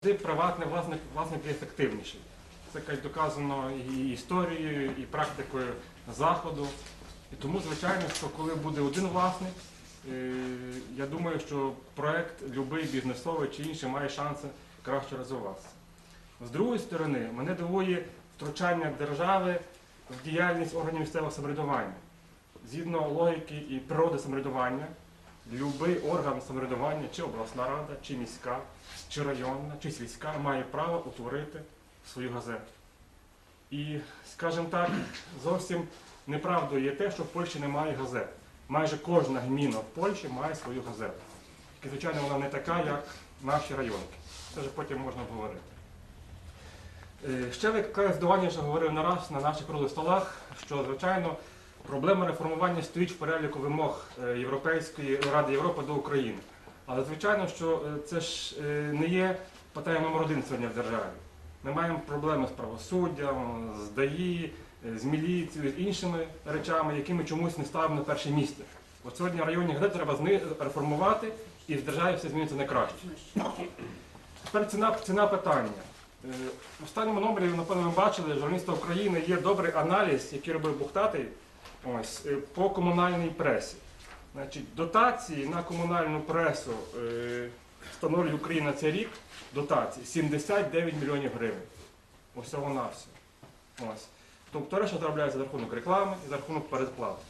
Приватний власник, власник є ефективніший. Це доказано і історією, і практикою заходу. І тому, звичайно, що коли буде один власник, е, я думаю, що проект будь-який бізнесовий чи інший має шанси краще розвиватися. З другої сторони, мене дивує втручання держави в діяльність органів місцевого самоврядування. Згідно логіки і природи самоврядування, будь-який орган самоврядування, чи обласна рада, чи міська, чи районна, чи сільська, має право утворити свою газету. І, скажімо так, зовсім неправдою є те, що в Польщі немає газет. Майже кожна гміна в Польщі має свою газету. Тільки, звичайно, вона не така, як наші районки. Це вже потім можна говорити. Е, Ще викликає здивування, що говорив не раз на наших круглих столах, що, звичайно, проблема реформування стоїть в переліку вимог е, Європейської Ради Європи до України. Але звичайно, що е, це ж е, не є питання номер один сьогодні в державі. Ми маємо проблеми з правосуддям, з ДАІ, з міліцією, з іншими речами, які ми чомусь не ставимо на перше місце. От сьогодні районні газети треба реформувати, і в державі все зміниться на краще. Тепер ціна, ціна питання. В останньому номері, напевно, ви бачили, журналіста України є добрий аналіз, який робив Бухтатий ось, е, по комунальній пресі. Значить, дотації на комунальну пресу е, встановлює Україна цей рік дотації 79 мільйонів гривень. Усього на все. Тобто решта заробляється за рахунок реклами і за рахунок передплати.